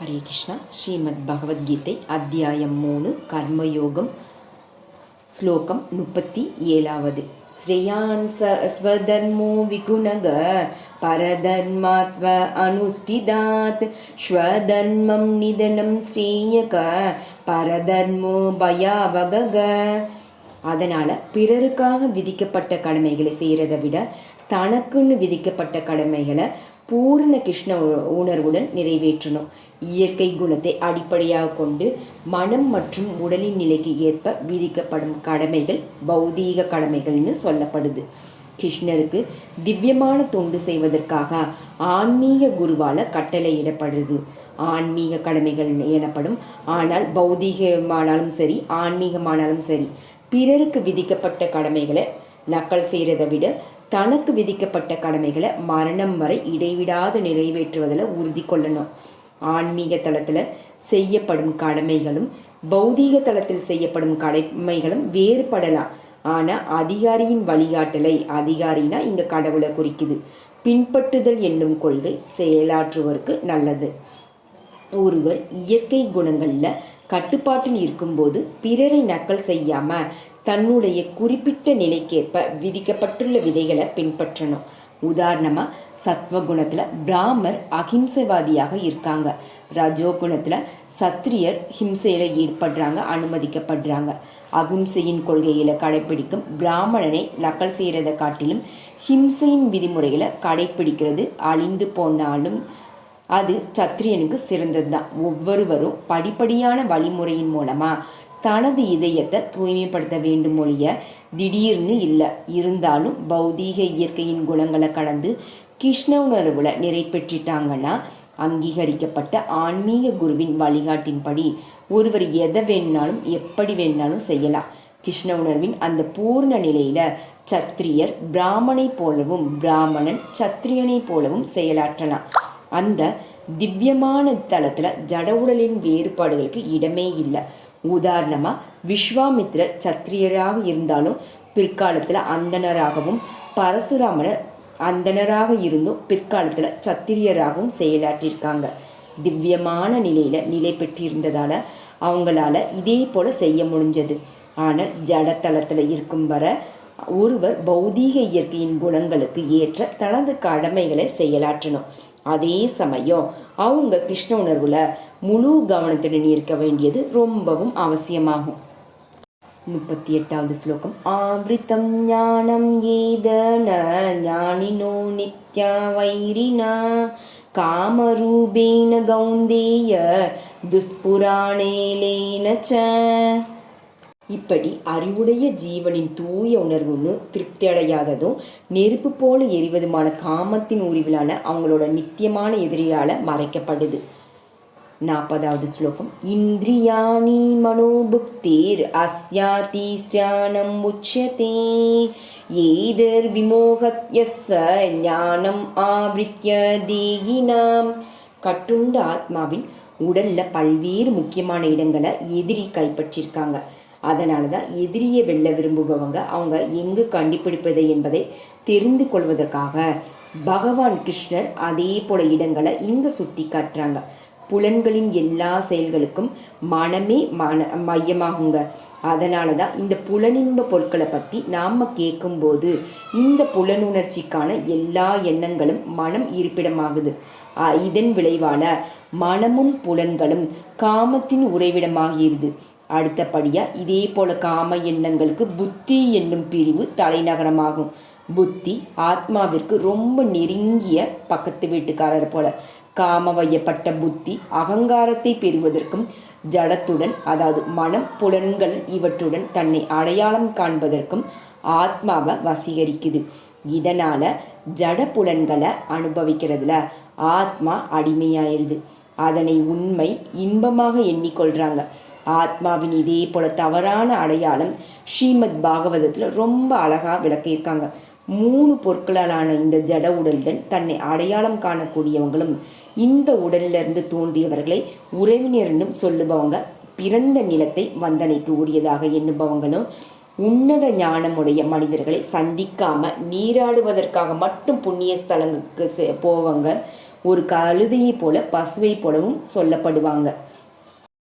ஹரே கிருஷ்ணா ஸ்ரீமத் பகவத்கீதை அத்தியாயம் மூணு கர்மயோகம் ஸ்லோகம் முப்பத்தி ஏழாவது. ஸ்ரேயான் ச ஸ்வதர்மோ விகுணக பரதர்மாத்வ அனுஷ்டிதாத். ஸ்வதர்மம் நிதனம் ஸ்ரேயக பரதர்மோ பயாவகக. அதனால் பிறருக்காக விதிக்கப்பட்ட கடமைகளை செய்கிறத விட தனக்குன்னு விதிக்கப்பட்ட கடமைகளை பூர்ண கிருஷ்ண உ- உணர்வுடன் நிறைவேற்றணும். இயற்கை குணத்தை அடிப்படையாக கொண்டு மனம் மற்றும் உடலின் நிலைக்கு ஏற்ப விதிக்கப்படும் கடமைகள் பௌதீக கடமைகள்னு சொல்லப்படுது. கிருஷ்ணருக்கு திவ்யமான தொண்டு செய்வதற்காக ஆன்மீக குருவால் கட்டளையிடப்படுது. ஆன்மீக கடமைகள் எனப்படும் ஆனால் பௌதீகமானாலும் சரி ஆன்மீகமானாலும் சரி பிறருக்கு விதிக்கப்பட்ட கடமைகளை நக்கல் செய்கிறத விட தனக்கு விதிக்கப்பட்ட கடமைகளை மரணம் வரை இடைவிடாது நிறைவேற்றுவதில் உறுதி கொள்ளணும். ஆன்மீக தளத்தில் செய்யப்படும் கடமைகளும் பௌதீக தளத்தில் செய்யப்படும் கடமைகளும் வேறுபடலாம். ஆனால் அதிகாரியின் வழிகாட்டலை அதிகாரினா இங்கே கடவுளை குறிக்குது. பின்பற்றுதல் என்னும் கொள்கை செயலாற்றுவதற்கு நல்லது. ஒருவர் இயற்கை குணங்களில் கட்டுப்பாட்டில் இருக்கும்போது பிறரை நக்கல் செய்யாமல் தன்னுடைய குறிப்பிட்ட நிலைக்கேற்ப விதிக்கப்பட்டுள்ள விதைகளை பின்பற்றணும். உதாரணமாக சத்வகுணத்தில் பிராமர் அகிம்சைவாதியாக இருக்காங்க. ரஜோகுணத்தில் சத்திரியர் ஹிம்சையில் ஈடுபடுறாங்க அனுமதிக்கப்படுறாங்க. அகிம்சையின் கொள்கையில் கடைப்பிடிக்கும் பிராமணனை நக்கல் செய்கிறதை காட்டிலும் ஹிம்சையின் விதிமுறைகளை கடைப்பிடிக்கிறது அழிந்து போனாலும் அது சத்திரியனுக்கு சிறந்தது தான் ஒவ்வொருவரும் படிப்படியான வழிமுறையின் மூலமாக தனது இதயத்தை தூய்மைப்படுத்த வேண்டும் ஒழிய திடீர்னு இல்லை. இருந்தாலும் பௌதீக இயற்கையின் குணங்களை கடந்து கிருஷ்ண உணர்வுல நிறை பெற்றிட்டாங்கன்னா அங்கீகரிக்கப்பட்ட ஆன்மீக குருவின் வழிகாட்டின்படி ஒருவர் எதை வேணாலும் எப்படி வேணாலும் செய்யலாம். கிருஷ்ண உணர்வின் அந்த பூர்ண நிலையில சத்திரியர் பிராமனை போலவும் பிராமணன் சத்திரியனை போலவும் செயலாற்றலாம். அந்த திவ்யமான தளத்தில் ஜட உடலின் வேறுபாடுகளுக்கு இடமே இல்லை. உதாரணமாக விஸ்வாமித்ரர் சத்திரியராக இருந்தாலும் பிற்காலத்தில் அந்தணராகவும் பரசுராமர் அந்தணராக இருந்தும் பிற்காலத்தில் சத்திரியராகவும் செயலாற்றியிருக்காங்க திவ்யமான நிலையில் நிலை பெற்றிருந்ததால் அவங்களால இதே போல் செய்ய முடிஞ்சது. ஆனால் ஜடத்தளத்தில் இருக்கும் வர ஒருவர் பௌதீக இயற்கையின் குணங்களுக்கு ஏற்ற தனது கடமைகளை செயலாற்றணும். அதே சமயம் அவங்க கிருஷ்ண உணர்வுல முழு கவனத்துடன் இருக்க வேண்டியது ரொம்பவும் அவசியமாகும். முப்பத்தி எட்டாவது ஸ்லோகம். ஆவிருத்தம் ஞானம் ஏதன ஞானினோ நித்யா வைரினா காமரூபேன கௌந்தேய துஷ்புராணேலேன ச. இப்படி அறிவுடைய ஜீவனின் தூய உணர்வுன்னு திருப்தி அடையாததும் நெருப்பு போல எரிவதுமான காமத்தின் உரிவிலான அவங்களோட நித்தியமான எதிரியால மறைக்கப்படுது. நாற்பதாவது ஸ்லோகம். இந்திரியாணி மனோபுக்தேர் அஸ்யாதி ஸ்தியானம் உச்சதே. ஏதர் விமோகத்யஸ்ஸ ஞானம் ஆவித்ய தேகினாம். கட்டுண்ட ஆத்மாவின் உடல்ல பல்வேறு முக்கியமான இடங்களை எதிரி கைப்பற்றியிருக்காங்க அதனால தான் எதிரியை வெல்ல விரும்புபவங்க அவங்க எங்கு கண்டுபிடிப்பது என்பதை தெரிந்து கொள்வதற்காக பகவான் கிருஷ்ணர் அதே போல இடங்களை இங்கே சுட்டி காட்டுறாங்க. புலன்களின் எல்லா செயல்களுக்கும் மனமே மன மையமாகுங்க. அதனால தான் இந்த புலனின்ப பொருட்களை பற்றி நாம் கேட்கும்போது இந்த புலனுணர்ச்சிக்கான எல்லா எண்ணங்களும் மனம் இருப்பிடமாகுது. இதன் விளைவால் மனமும் புலன்களும் காமத்தின் உறைவிடமாகிறது அடுத்தபடியாக இதே போல காம எண்ணங்களுக்கு புத்தி என்னும் பிரிவு தலைநகரமாகும். புத்தி ஆத்மாவிற்கு ரொம்ப நெருங்கிய பக்கத்து வீட்டுக்காரர் போல. காம வையப்பட்ட புத்தி அகங்காரத்தை பெறுவதற்கும் ஜடத்துடன் அதாவது மனம் புலன்கள் இவற்றுடன் தன்னை அடையாளம் காண்பதற்கும் ஆத்மாவை வசீகரிக்குது. இதனால ஜட புலன்களை அனுபவிக்கிறதுல ஆத்மா அடிமையாயிருது. அதனை உண்மை இன்பமாக எண்ணிக்கொள்கிறாங்க ஆத்மாவின் இதே போல தவறான அடையாளம் ஸ்ரீமத் பாகவதத்தில் ரொம்ப அழகாக விளக்கியிருக்காங்க. மூணு பொருட்களாலான இந்த ஜட உடலுடன் தன்னை அடையாளம் காணக்கூடியவங்களும் இந்த உடலிலிருந்து தோன்றியவர்களை உறவினர்னும் சொல்லுபவங்க பிறந்த நிலத்தை வந்தனைக்கு உரியதாக எண்ணுபவங்களும் உன்னத ஞானமுடைய மனிதர்களை சந்திக்காம நீராடுவதற்காக மட்டும் புண்ணிய ஸ்தலங்களுக்கு செ- போவங்க ஒரு கழுதையை போல பசுவை போலவும் சொல்லப்படுவாங்க.